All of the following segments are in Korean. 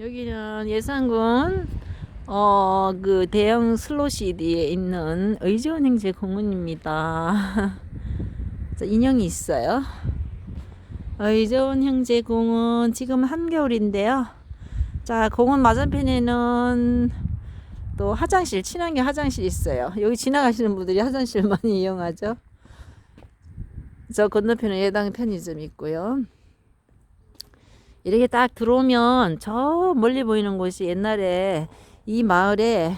여기는 예산군 어 그 대형 슬로시디에 있는 의전 행제 공원입니다. 자, 인형이 있어요. 의전 형제 공원 지금 한겨울인데요. 자 공원 맞은편에는 또 화장실 친환경 화장실 있어요. 여기 지나가시는 분들이 화장실 많이 이용하죠. 저 건너편에 예당 편의점 있고요. 이렇게 딱 들어오면 저 멀리 보이는 곳이 옛날에 이 마을에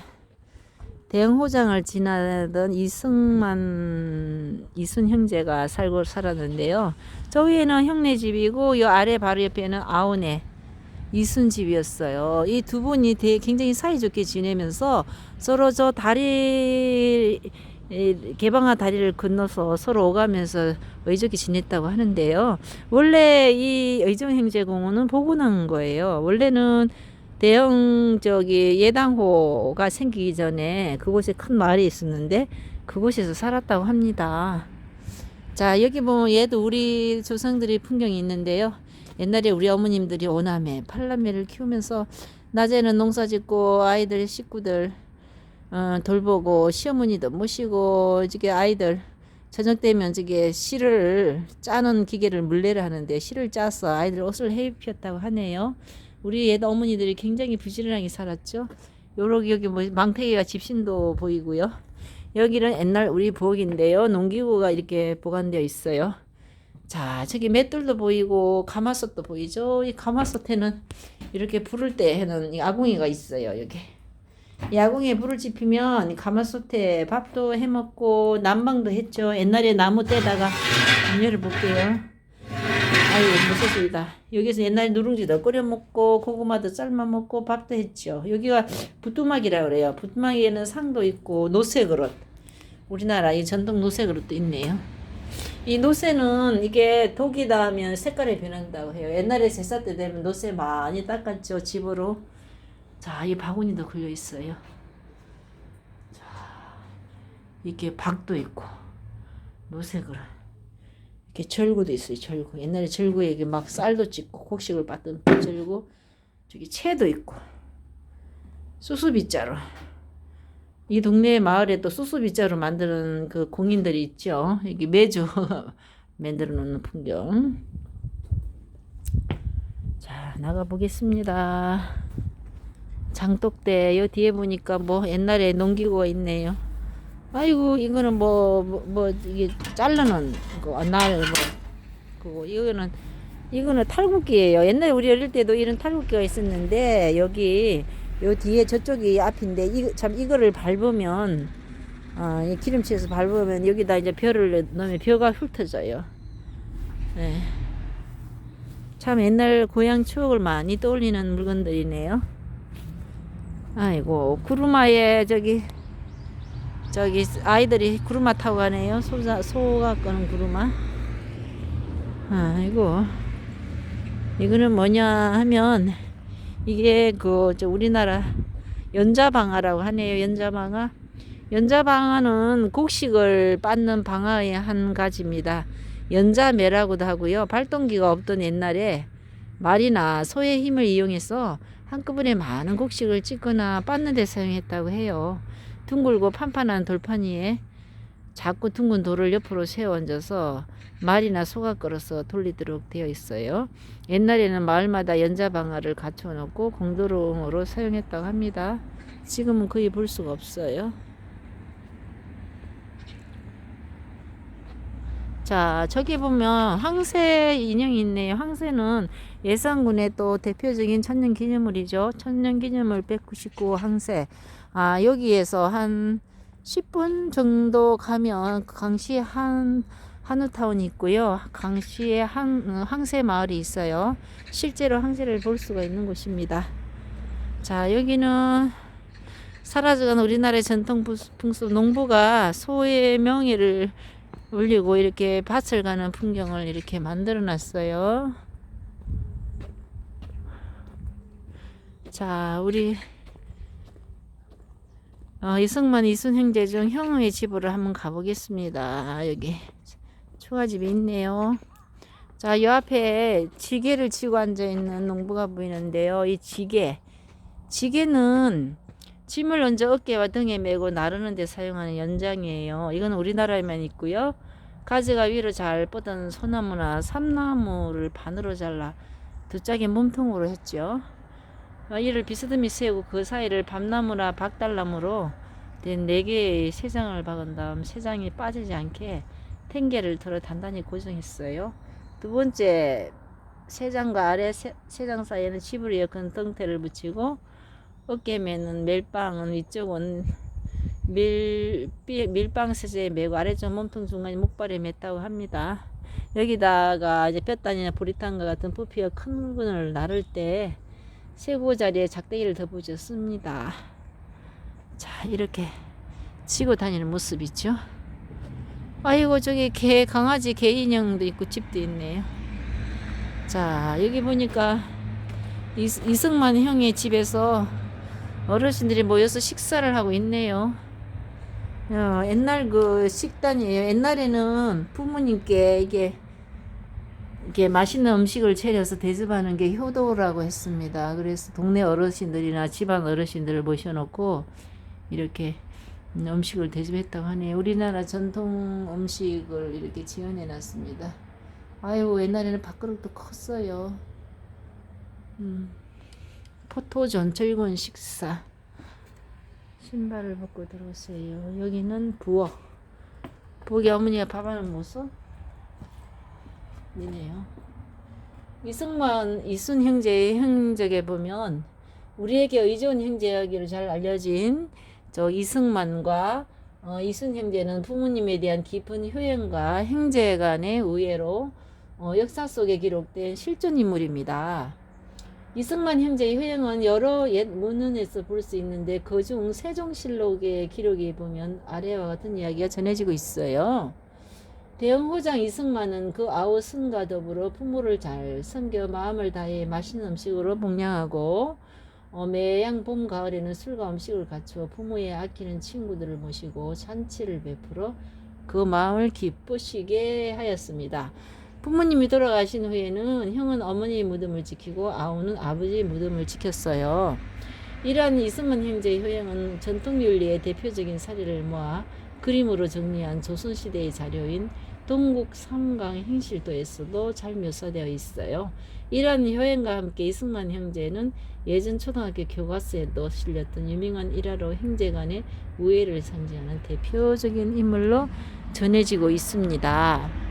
대형호장을 지나던 이승만 이순 형제가 살고 살았는데요. 저 위에는 형네 집이고 이 아래 바로 옆에는 아우네 이순 집이었어요. 이 두 분이 굉장히 사이좋게 지내면서 서로 저 다리 이 개방한 다리를 건너서 서로 오가면서 의적이 지냈다고 하는데요. 원래 이 의정행제공원은 복원한 거예요. 원래는 대형 저기 예당호가 생기기 전에 그곳에 큰 마을이 있었는데 그곳에서 살았다고 합니다. 자 여기 보면 얘도 우리 조상들의 풍경이 있는데요. 옛날에 우리 어머님들이 오남매, 팔남매를 키우면서 낮에는 농사 짓고 아이들 식구들 어, 돌보고 시어머니도 모시고 저게 아이들 저녁 되면 저게 실을 짜는 기계를 물레를 하는데 실을 짜서 아이들 옷을 해 입혔다고 하네요. 우리 옛 어머니들이 굉장히 부지런하게 살았죠. 요렇게 여기 뭐 망태기가 집신도 보이고요. 여기는 옛날 우리 부엌인데요. 농기구가 이렇게 보관되어 있어요. 자, 저기 맷돌도 보이고 가마솥도 보이죠. 이 가마솥에는 이렇게 불을 때 해는 이 아궁이가 있어요. 여기. 야궁에 불을 지피면 이 가마솥에 밥도 해 먹고 난방도 했죠. 옛날에 나무 떼다가 담요를 볼게요. 아이고 무섭습니다. 여기서 옛날에 누룽지도 끓여 먹고 고구마도 삶아 먹고 밥도 했죠. 여기가 부뚜막이라 그래요. 부뚜막에는 상도 있고 노쇠 그릇. 우리나라 이 전통 노쇠 그릇도 있네요. 이 노쇠는 이게 독이 닿으면 색깔이 변한다고 해요. 옛날에 제사 때 되면 노쇠 많이 닦았죠. 집으로. 자, 이 바구니도 걸려 있어요. 자, 이렇게 박도 있고 노색으로 이렇게 절구도 있어요. 절구. 옛날에 절구에 이게 막 쌀도 찢고 곡식을 빻던 절구. 저기 채도 있고 수수빗자루. 이 동네 마을에 또 수수빗자루 만드는 그 공인들이 있죠. 여기 매주 만들어 놓는 풍경. 자, 나가 보겠습니다. 장독대 요 뒤에 보니까 뭐 옛날에 농기구가 있네요. 아이고 이거는 뭐뭐뭐 이게 자르는 거날뭐 그거 이거는 이거는 탈국기예요. 옛날에 우리 어릴 때도 이런 탈국기가 있었는데 여기 요 뒤에 저쪽이 앞인데 이 참 이거를 밟으면 아, 이 기름칠해서 밟으면 여기다 이제 벼를 넣으면 벼가 훑어져요. 네. 참 옛날 고향 추억을 많이 떠올리는 물건들이네요. 아이고 구루마에 저기 저기 아이들이 구루마 타고 가네요. 소자 소가 끄는 구루마. 아이고 이거는 뭐냐 하면 이게 그 저 우리나라 연자방아라고 하네요. 연자방아. 연자방아는 곡식을 빻는 방아의 한 가지입니다. 연자매라고도 하고요. 발동기가 없던 옛날에 말이나 소의 힘을 이용해서 한꺼번에 많은 곡식을 찢거나 빻는 데 사용했다고 해요. 둥글고 판판한 돌판 위에 작고 둥근 돌을 옆으로 세워 얹어서 말이나 소가 끌어서 돌리도록 되어 있어요. 옛날에는 마을마다 연자방아를 갖춰 놓고 공도롱으로 사용했다고 합니다. 지금은 거의 볼 수가 없어요. 자, 저기 보면 항새 인형이 있네요. 항새는 예산군의 또 대표적인 천년 기념물이죠. 천년 기념물 199 항새. 아, 여기에서 한 10분 정도 가면 강시 한 한우타운이 있고요. 강시에 항, 항새 마을이 있어요. 실제로 항새를 볼 수가 있는 곳입니다. 자, 여기는 사라져간 우리나라의 전통 풍습 농부가 소의 명예를 올리고 이렇게 밭을 가는 풍경을 이렇게 만들어 놨어요. 자, 우리 어, 이승만 이순 형제 중 형의 집으로 한번 가보겠습니다. 여기 초가집이 있네요. 자, 이 앞에 지게를 치고 앉아 있는 농부가 보이는데요. 이 지게. 지게는 짐을 얹어 어깨와 등에 메고 나르는 데 사용하는 연장이에요. 이건 우리나라에만 있고요. 가지가 위로 잘 뻗은 소나무나 삼나무를 반으로 잘라 두 짝의 몸통으로 했죠. 어, 이를 비스듬히 세우고 그 사이를 밤나무나 박달나무로 된 네 개의 세 장을 박은 다음 세 장이 빠지지 않게 탱개를 털어 단단히 고정했어요. 두 번째 세 장과 아래 세, 세장 사이에는 집으로 엮은 덩태를 붙이고 어깨매는 멜빵은 위쪽은 밀, 삐- 밀빵 세제에 매고 아래쪽 몸통 중간에 목발에 맸다고 합니다. 여기다가 이제 뼈단이나 보리탄과 같은 부피가 큰 물건을 나를 때 쇠고 자리에 작대기를 덮어줬습니다. 자, 이렇게 치고 다니는 모습이죠. 아이고, 저기 개, 강아지 개 인형도 있고 집도 있네요. 자, 여기 보니까 이, 이승만 형의 집에서 어르신들이 모여서 식사를 하고 있네요. 어, 옛날 그 식단이에요. 옛날에는 부모님께 이게 이게 맛있는 음식을 차려서 대접하는 게 효도라고 했습니다. 그래서 동네 어르신들이나 집안 어르신들을 모셔놓고 이렇게 음식을 대접했다고 하네요. 우리나라 전통 음식을 이렇게 지어내 놨습니다. 아유, 옛날에는 밥그릇도 컸어요. 음, 포토 전철군 식사. 신발을 벗고 들어오세요. 여기는 부엌. 부엌에 어머니가 밥하는 모습? 이네요. 이승만, 이순 형제의 행적에 보면 우리에게 의존 형제이기로 잘 알려진 저 이승만과 어, 이순 형제는 부모님에 대한 깊은 효행과 형제 간의 우애로 어, 역사 속에 기록된 실존 인물입니다. 이승만 형제의 효행은 여러 옛 문헌에서 볼 수 있는데 그중 세종실록의 기록에 보면 아래와 같은 이야기가 전해지고 있어요. 대형호장 이승만은 그 아우승과 더불어 부모를 잘 섬겨 마음을 다해 맛있는 음식으로 봉양하고 어, 매양 봄 가을에는 술과 음식을 갖추어 부모의 아끼는 친구들을 모시고 잔치를 베풀어 그 마음을 기쁘시게 하였습니다. 부모님이 돌아가신 후에는 형은 어머니의 무덤을 지키고 아우는 아버지의 무덤을 지켰어요. 이러한 이승만 형제의 효행은 전통윤리의 대표적인 사례를 모아 그림으로 정리한 조선시대의 자료인 동국 삼강 행실도에서도 잘 묘사되어 있어요. 이러한 효행과 함께 이승만 형제는 예전 초등학교 교과서에도 실렸던 유명한 일화로 형제 간의 우애를 상징하는 대표적인 인물로 전해지고 있습니다.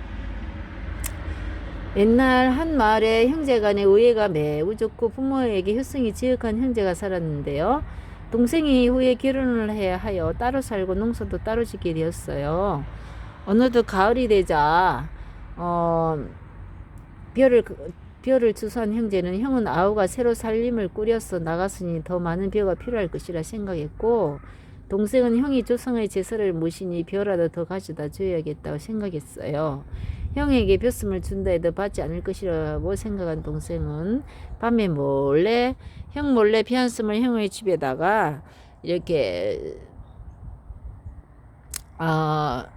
옛날 한 마을에 형제 간의 우애가 매우 좋고 부모에게 효성이 지극한 형제가 살았는데요. 동생이 이후에 결혼을 해야 하여 따로 살고 농사도 따로 짓게 되었어요. 어느덧 가을이 되자 어, 벼를 벼를 추수한 형제는 형은 아우가 새로 살림을 꾸려서 나갔으니 더 많은 벼가 필요할 것이라 생각했고 동생은 형이 조상의 제사를 모시니 벼라도 더 가져다 줘야겠다고 생각했어요. 형에게 벼슴을 준다 해도 받지 않을 것이라고 생각한 동생은 밤에 몰래 형 몰래 피한숨을 형의 집에다가 이렇게 아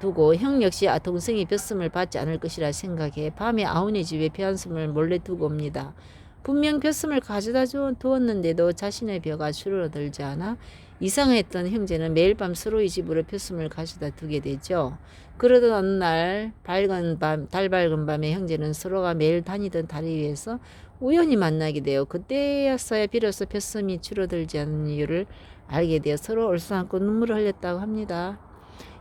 두고 형 역시 아, 동생이 벼슴을 받지 않을 것이라 생각해 밤에 아우네 집에 벼한숨을 몰래 두고 옵니다. 분명 벼슴을 가져다 주- 두었는데도 자신의 벼가 줄어들지 않아 이상했던 형제는 매일 밤 서로의 집으로 벼슴을 가져다 두게 되죠. 그러던 어느 날 밝은 밤, 달 밝은 밤에 형제는 서로가 매일 다니던 다리 위에서 우연히 만나게 되어 그때였어야 비로소 벼슴이 줄어들지 않는 이유를 알게 되어 서로 얼싸안고 눈물을 흘렸다고 합니다.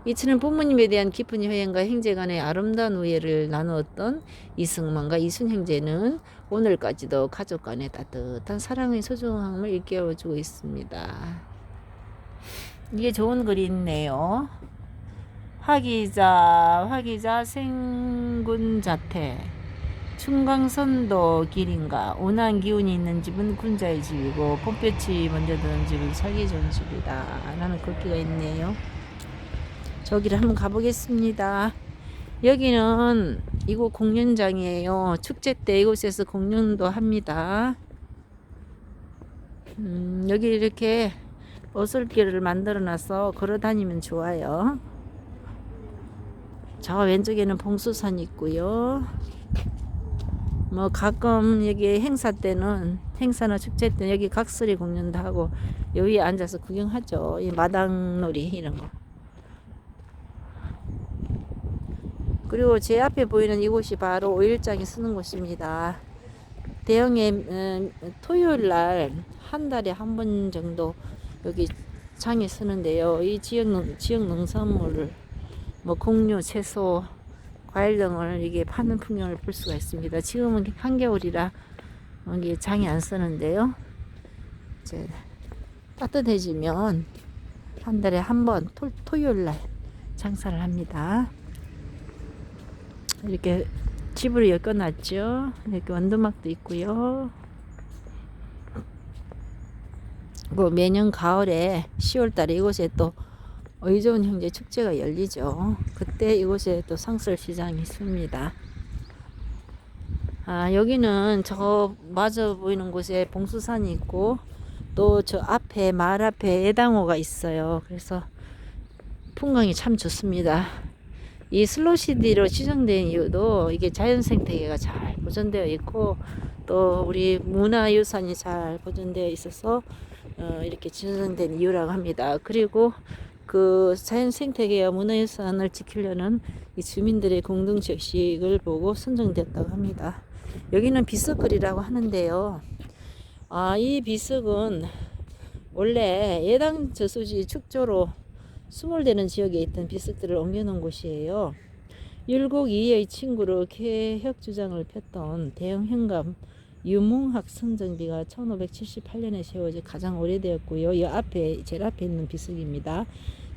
이처럼 부모님에 대한 깊은 효행과 형제 간의 아름다운 우애를 나누었던 이승만과 이순 형제는 오늘까지도 가족 간의 따뜻한 사랑의 소중함을 일깨워주고 있습니다. 이게 좋은 글이 있네요. 화기자, 화기자 생군자태. 충광선도 길인가. 온화한 기운이 있는 집은 군자의 집이고, 봄볕이 먼저 드는 집은 살기 좋은 집이다. 라는 글귀가 있네요. 저기를 한번 가보겠습니다. 여기는 이곳 공연장이에요. 축제 때 이곳에서 공연도 합니다. 음, 여기 이렇게 어설길을 만들어 놔서 걸어 다니면 좋아요. 저 왼쪽에는 봉수산 있고요. 뭐 가끔 여기 행사 때는 행사나 축제 때 여기 각설이 공연도 하고 여기에 앉아서 구경하죠. 이 마당놀이 이런 거. 그리고 제 앞에 보이는 이곳이 바로 오일장이 쓰는 곳입니다. 대형의 음, 토요일 날 한 달에 한 번 정도 여기 장에 쓰는데요. 이 지역 농, 지역 농산물을 뭐 곡류, 채소, 과일 등을 이게 파는 풍경을 볼 수가 있습니다. 지금은 한겨울이라 여기 장이 안 쓰는데요. 이제 따뜻해지면 한 달에 한 번 토요일 날 장사를 합니다. 이렇게 집으로 엮어놨죠. 이렇게 원두막도 있고요. 뭐 매년 가을에 10월 달에 이곳에 또 의좋은 형제 축제가 열리죠. 그때 이곳에 또 상설 시장이 있습니다. 아 여기는 저 마저 보이는 곳에 봉수산이 있고 또 저 앞에 마을 앞에 애당호가 있어요. 그래서 풍광이 참 좋습니다. 이 슬로시디로 지정된 이유도 이게 자연 생태계가 잘 보존되어 있고 또 우리 문화유산이 잘 보존되어 있어서 어, 이렇게 지정된 이유라고 합니다. 그리고 그 자연 생태계와 문화유산을 지키려는 이 주민들의 공동 적식을 보고 선정됐다고 합니다. 여기는 비석거리라고 하는데요. 아, 이 비석은 원래 예당 저수지 축조로 수몰되는 지역에 있던 비석들을 옮겨놓은 곳이에요. 율곡 이의 친구로 개혁 주장을 폈던 대형 현감 유몽학 선정비가 1578년에 세워져 가장 오래되었고요. 이 앞에 제일 앞에 있는 비석입니다.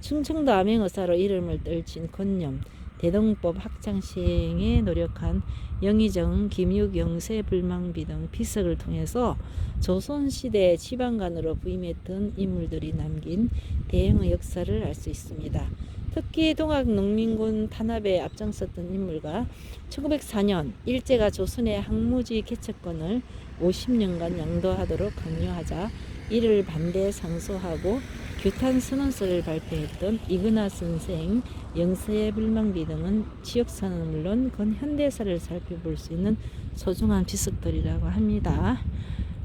충청도 암행어사로 이름을 떨친 건념 대동법 학장 시행에 노력한 영의정, 김육, 영세, 불망비 등 비석을 통해서 조선시대 지방관으로 부임했던 인물들이 남긴 대형의 역사를 알 수 있습니다. 특히 동학농민군 탄압에 앞장섰던 인물과 1904년 일제가 조선의 항무지 개척권을 50년간 양도하도록 강요하자 이를 반대 상소하고 규탄 선언서를 발표했던 이근하 선생, 영세의 불망비 등은 지역사는 물론 근현대사를 살펴볼 수 있는 소중한 비석들이라고 합니다.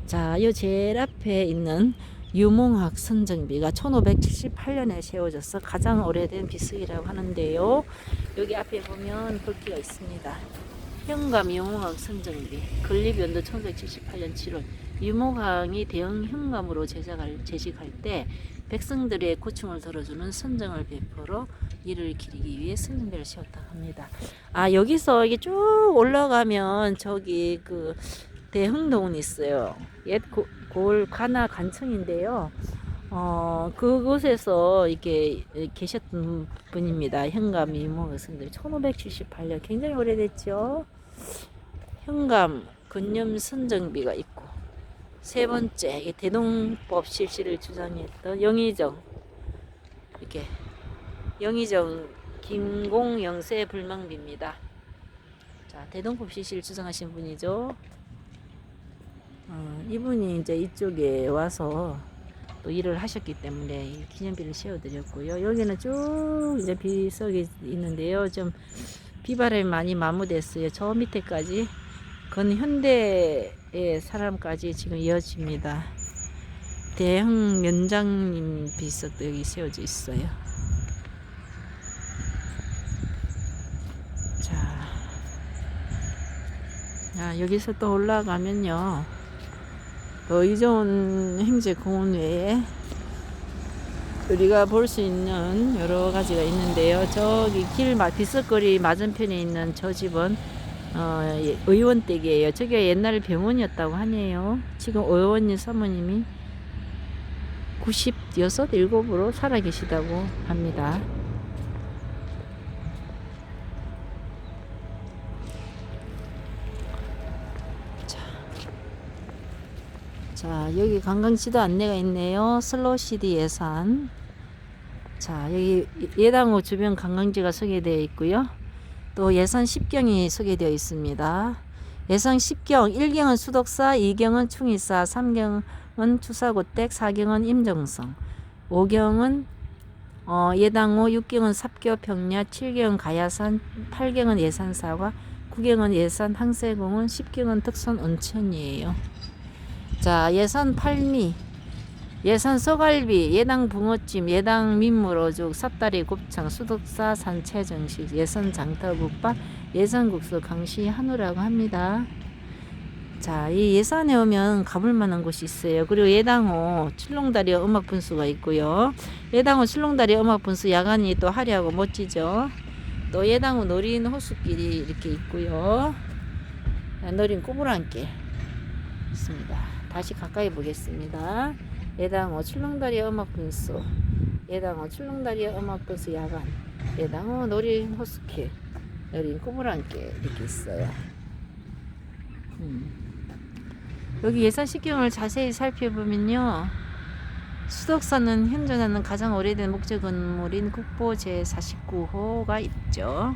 자, 요 제일 앞에 있는 유몽학 선정비가 1578년에 세워져서 가장 오래된 비석이라고 하는데요. 여기 앞에 보면 글귀가 있습니다. 현감 유몽학 선정비 건립 연도 1578년 7월 유몽항이 대형 현감으로 제작할, 제식할 때 백성들의 고충을 덜어주는 선정을 베풀어 이를 기리기 위해 선정배를 세웠다고 합니다. 아 여기서 이게 쭉 올라가면 저기 그 대흥동은 있어요. 옛 고, 골 관아 관청인데요. 어 그곳에서 이게 계셨던 분입니다. 현감 이모 선생 1578년 굉장히 오래됐죠. 현감 근념 선정비가 있고 세 번째 대동법 실시를 주장했던 영의정 이렇게 영의정 김공영세 불망비입니다. 자 대동법 실시를 주장하신 분이죠. 어, 이분이 이제 이쪽에 와서 또 일을 하셨기 때문에 기념비를 세워드렸고요. 여기는 쭉 이제 비석이 있는데요. 좀 비바람이 많이 마모됐어요. 저 밑에까지 근현대의 사람까지 지금 이어집니다. 대형 면장님 비석도 여기 세워져 있어요. 자, 자 여기서 또 올라가면요. 또 이전 행제공원 외에 우리가 볼 수 있는 여러 가지가 있는데요. 저기 길 비석거리 맞은편에 있는 저 집은 어, 예, 의원 댁이에요. 저기가 옛날 병원이었다고 하네요. 지금 의원님 사모님이 96, 7으로 살아계시다고 합니다. 자 여기 관광지도 안내가 있네요. 슬로시디 예산. 자, 여기 예당호 주변 관광지가 소개되어 있고요. 또 예산 10경이 소개되어 있습니다. 예산 10경, 1경은 수덕사, 2경은 충의사, 3경은 추사고댁, 4경은 임정성, 5경은 어, 예당호, 육경은 삽교 평야, 칠경은 가야산, 팔경은 예산사과, 구경은 예산 항세공원, 십경은 덕선 온천이에요. 자, 예산 팔미, 예산 소갈비, 예당 붕어찜, 예당 민물어죽, 삿다리 곱창, 수덕사 산채 정식, 예산 장터국밥, 예산 국수 강시 한우라고 합니다. 자, 이 예산에 오면 가볼 만한 곳이 있어요. 그리고 예당호 출렁다리 음악 분수가 있고요. 예당호 출렁다리 음악 분수 야간이 또 화려하고 멋지죠. 또 예당호 노린 호수길이 이렇게 있고요. 자, 노린 꼬부랑길 있습니다. 다시 가까이 보겠습니다. 예당호 출렁다리 음악 분수, 예당호 출렁다리 음악 분수 야간, 예당호 노린 호수길, 노린 꼬부랑길 이렇게 있어요. 음. 여기 예산 시경을 자세히 살펴보면요. 수덕사는 현존하는 가장 오래된 목재 건물인 국보 제49호가 있죠.